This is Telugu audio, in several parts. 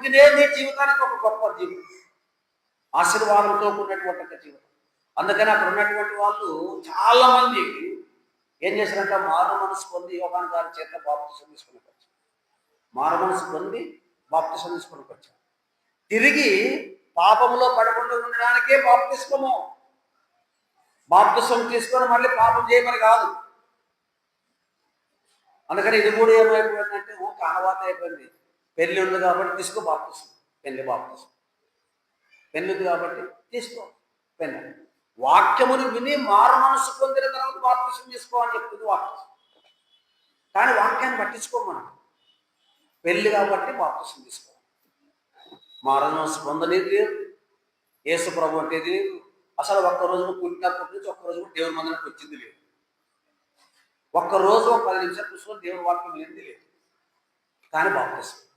పుట్టినే నీ జీవితానికి ఒక గొప్ప జీవితం. ఆశీర్వాదంతో కూడినటువంటి ఒక జీవితం. అందుకని అక్కడ ఉన్నటువంటి వాళ్ళు చాలా మంది ఏం చేశారంటే మారు మనసు పొంది యోగాన్ గారి చేత బాప్తిసం తీసుకుని వచ్చారు. మారు మనసు పొంది బాప్తిసం తీసుకుని వచ్చారు. తిరిగి పాపంలో పడకుండా ఉండడానికే బాప్తిస్మము బాప్తిసం తీసుకొని మళ్ళీ పాపం చేయమని కాదు. అందుకని ఇది కూడా ఏమైపోయిందంటే ఓ అలవాటు అయిపోయింది పెళ్ళి ఉంది కాబట్టి తీసుకో బాప్తిసం. పెళ్ళి బాప్తిసం. పెళ్ళి ఉంది కాబట్టి తీసుకో పెళ్ళి. వాక్యమును విని మారు మనసు పొందిన తర్వాత బాప్తిసం తీసుకో అని చెప్తుంది వాక్యం. కానీ వాక్యాన్ని పట్టించుకో మనం. పెళ్ళి కాబట్టి బాప్తిసం తీసుకో. మారు మనసు పొందనేది లేదు. యేసు ప్రభు అంటే లేదు అసలు ఒక్క రోజు పుట్టినప్పటి నుంచి ఒక్క రోజు దేవుని మందిరానికి వచ్చింది లేదు. ఒక్క రోజు ఒక పది నిమిషాలు కూర్చొని దేవుని వాక్యం లేనిది లేదు. కానీ బాప్తిసం.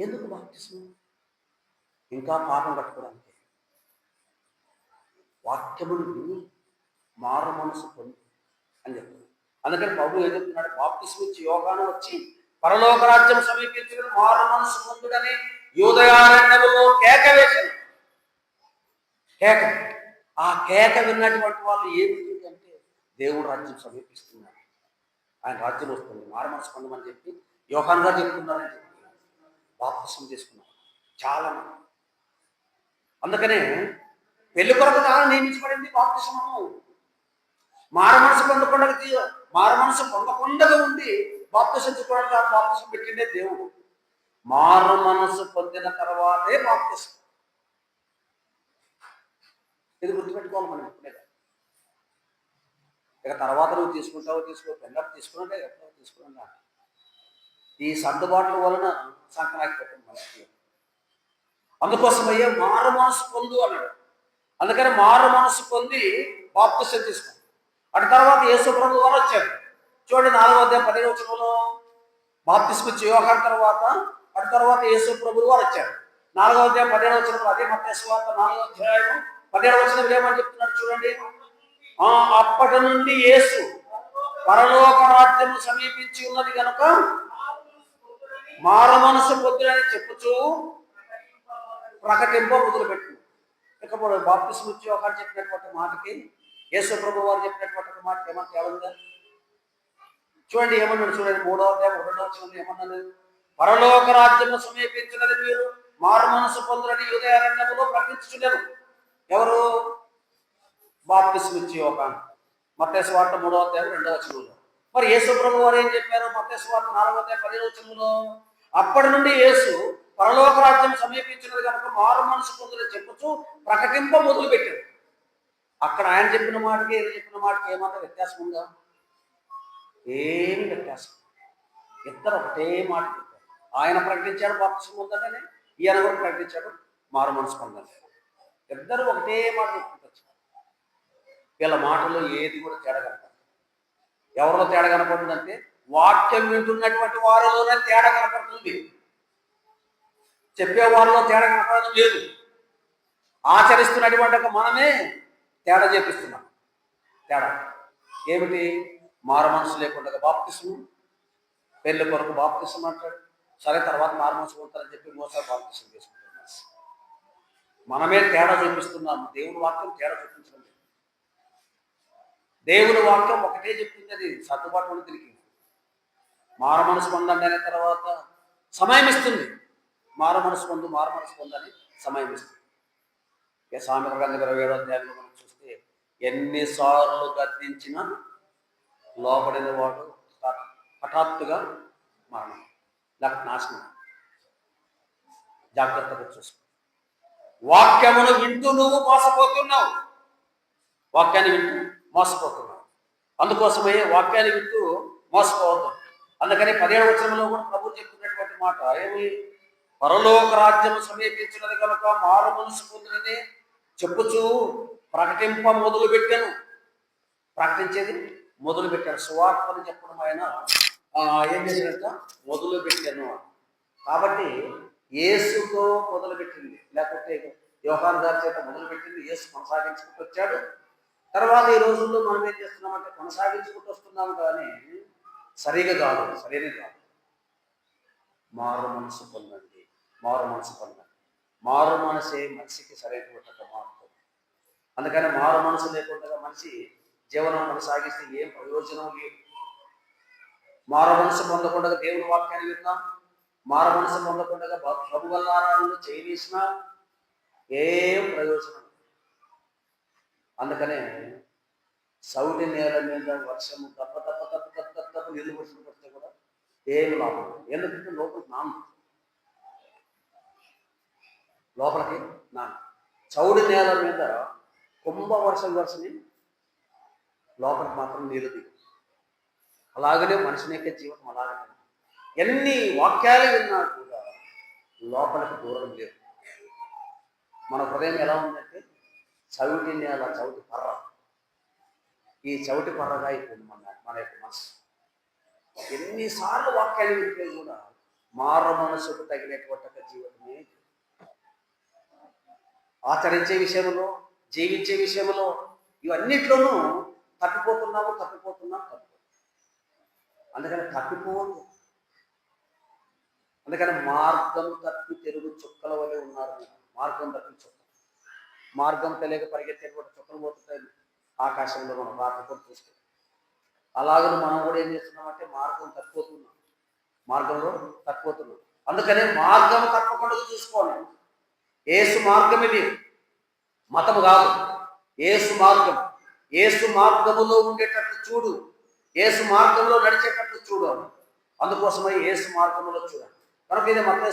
ఎందుకు బాప్తిసం ఇంకా పాపం కట్టుకోవడానికి. వాక్యమును విని మారు మనసు పొంది అని చెప్తున్నాడు అందుకని ప్రభు ఏం చెప్తున్నాడు? బాప్తిసం ఇచ్చి యోగాను వచ్చి పరలోక రాజ్యం సమీపించిన మారు మనసు పొందుడని యూదయారణ్యములో కేక వేశాను కేక. ఆ కేక విన్నటువంటి వాళ్ళు ఏమి అంటే దేవుడు రాజ్యం సమీపిస్తున్నాడు. ఆయన రాజ్యం వస్తుంది మారు మనసు పొందమని చెప్పి యోహాన్ గారు చెప్తున్నారని చెప్పి తీసుకున్నాం. చాలా అందుకనే పెళ్ళి కొరకు కాలం నియమించబడింది బాప్తిసమము మారు మనసు పొందకుండా మారు మనసు పొందకుండా ఉండి బాప్తిసం తీసుకోవడానికి కాదు బాప్తిసం పెట్టిండే దేవుడు. మారు మనసు పొందిన తర్వాతే బాప్తిసం. ఇది గుర్తుపెట్టుకోవాలి మనం ఇప్పుడే. ఇక తర్వాత నువ్వు తీసుకుంటావో తీసుకో పెళ్ళప్పుడు తీసుకున్నా ఎప్పుడో తీసుకున్నా ఈ సర్దుబాట్ల వలన సంక్రాంతి పెట్టింది మనకి అందుకోసమయ్యే మారు మనసు పొందు అన్నాడు. అందుకని మారు మనసు పొంది బాప్తిష్టం తీసుకో. అటు తర్వాత యేసుప్రభు వారు వచ్చారు. చూడండి నాలుగో అధ్యాయం పదిహేను వచనంలో బాప్తిసం ఇచ్చి తర్వాత అటు తర్వాత యేసు ప్రభు వారు వచ్చారు. నాలుగో అధ్యాయం పదిహేడు వచనంలో అదే మత్స్వార్త నాలుగో అధ్యాయం పదిహేడు వచనం ఏమని చెప్తున్నారు చూడండి. అప్పటి నుండి యేసు పరలోక రాజ్యము సమీపించి ఉన్నది కనుక మారు మనసు పొద్దునని చెప్పుచూ ప్రకటింప మొదలుపెట్టు. ఇకపోతే బాప్తిసం ఇచ్చి ఒకరు చెప్పినటువంటి మాటకి యేసు ప్రభు వారు చెప్పినటువంటి ఒక మాట ఏమన్నా తేలంగా చూడండి ఏమన్నాడు చూడండి మూడవ అధ్యాయం ఒకటో వచ్చిన ఏమన్నాడు? పరలోక రాజ్యము సమీపించినది మీరు మారు మనసు పొందులని యుదయారణ్యములో ప్రకటించుచున్నారు ఎవరు? బాప్తిసం ఇచ్చి ఒక మత్తేసు వార్త మూడవ తేదీ రెండవ చూడండి మరి యేసు ప్రభు వారు ఏం చెప్పారు? మత్తేసు వార్త నాలుగవ అధ్యాయం అప్పటి నుండి యేసు పరలోక రాజ్యం సమీపించినది కనుక మారు మనసు పొందులని చెప్పుచు ప్రకటింప మొదలు పెట్టాడు అక్కడ ఆయన చెప్పిన మాటకి ఈయన చెప్పిన మాటకి ఏమన్నా వ్యత్యాసం ఉందా? ఏమి వ్యత్యాసం ఇద్దరు ఒకటే మాట చెప్పారు. ఆయన ప్రకటించాడు బాప్తిసం పొందడని ఈయన కూడా ప్రకటించాడు మారు మనసు పొందని ఇద్దరు ఒకటే మాట చెప్పుకుంటారు వీళ్ళ మాటలో ఏది కూడా తేడగలరు ఎవరిలో తేడా కనపడుతుందంటే వాక్యం వింటున్నటువంటి వారిలోనే తేడా కనపడుతుంది. చెప్పే వారిలో తేడా కనపడడం లేదు. ఆచరిస్తున్నటువంటి ఒక మనమే తేడా చేపిస్తున్నాం. తేడా. ఏమిటి? మారు మనసు లేకుండా బాప్తిసం పెళ్ళి కొరకు బాప్తిసం అంటాడు సరే తర్వాత మారు మనసు కొడతారని చెప్పి మోసారి బాప్తిసం చేసుకుంటున్నాం మనమే తేడా చూపిస్తున్నాము. దేవుని వాక్యం తేడా చూపించడం లేదు. దేవుని వాక్యం ఒకటే చెప్తుంది అది సర్దుబాటు తిరిగి. మారు మనసు పొందండి అనే తర్వాత సమయం ఇస్తుంది. మార మనసు పొందు మార మనసు పొందని సమయం ఇస్తుంది. ఇక సామెత గ్రంథం ఇరవై ఏడో అధ్యాయంలో మనం చూస్తే ఎన్నిసార్లు గద్దించినా లోపడిన వాడు హఠాత్తుగా మరణం లేకపోతే నాశనం. జాగ్రత్తగా చూసుకో. వాక్యమును వింటూ నువ్వు మోసపోతున్నావు. వాక్యాన్ని వింటూ మోసపోతున్నావు అందుకోసమే వాక్యాన్ని వింటూ మోసపోవద్దు. అందుకని పదిహేడు వచనంలో కూడా ప్రభు చెప్తున్నటువంటి మాట ఏమి? పరలోక రాజ్యం సమీపించినది కనుక మారు మనసు పొందినని చెప్పుచూ ప్రకటింప మొదలు పెట్టాను ప్రకటించేది మొదలు పెట్టాను సువార్తని చెప్పడం ఆయన ఏం చేసినట్ట మొదలు పెట్టాను కాబట్టి ఏసుతో మొదలు పెట్టింది లేకపోతే యోహాన్ గారి చేత మొదలు పెట్టింది ఏసు కొనసాగించుకుంటూ వచ్చాడు. తర్వాత ఈ రోజుల్లో మనం ఏం చేస్తున్నామంటే కొనసాగించుకుంటూ వస్తున్నాం కానీ సరిగా కాదు సరైనది కాదు. మారు మనసు పొందండి మారు మనసు పొందండి. మారు మనసే మనిషికి సరైనటువంటి మారుతుంది అందుకని మారు మనసు లేకుండా మనిషి జీవనం కొనసాగిస్తే ఏం ప్రయోజనం లేదు. మారు మనసు పొందకుండా దేవుని వాక్యాన్ని విన్నాం. మారు మనసు పొందకుండా ప్రభు వల్లారాలను చేయనీసినా ఏం ప్రయోజనం అందుకనే సౌటి నేల మీద వర్షము తప్ప తప్ప తప్ప తప్ప తప్ప తప్ప నీళ్ళు వర్షం పడితే కూడా ఏమి లాభం? ఎందుకంటే లోపలికి నాన్న. లోపలికి నాన్న. చౌడి నేల మీద కుంభ వర్షం వర్షని లోపలికి మాత్రం నీళ్ళు దిగు అలాగనే మనిషిని యొక్క జీవితం అలాగనే ఎన్ని వాక్యాలు విన్నా కూడా లోపలికి దూరం లేదు మన హృదయం ఎలా ఉందంటే చవిటి నేల చవిటి పర్ర. ఈ చవిటి పర్రగా అయిపోయింది మన మన యొక్క మనసు. ఎన్నిసార్లు వాక్యాలు వింటే కూడా మార మనసుకు తగినటువంటి ఒక జీవితమే ఆచరించే విషయంలో జీవించే విషయంలో ఇవన్నిట్లోనూ తప్పిపోతున్నాము తప్పిపోతున్నాం తప్పిపోతున్నాం అందుకని తప్పిపోదు అందుకని మార్గం తప్పి తెలుగు చుక్కల వలె ఉన్నారు మార్గం తప్పి చుక్క మార్గం తెలియక పరిగెత్తేటువంటి చుక్కలు పోతుంటాయి ఆకాశంలో మనం రాకపోతే చూస్తే. అలాగని మనం కూడా ఏం చేస్తున్నామంటే మార్గం తప్పిపోతున్నాం. మార్గంలో తప్పిపోతున్నాం. అందుకనే మార్గం తప్పకుండా చూసుకోవాలి. ఏసు మార్గం ఇది మతం కాదు. ఏసు మార్గం. ఏసు మార్గములో ఉండేటట్లు చూడు. ఏసు మార్గంలో నడిచేటట్లు చూడు అందుకోసమై ఏసు మార్గంలో చూడాలి కనుక ఇది మత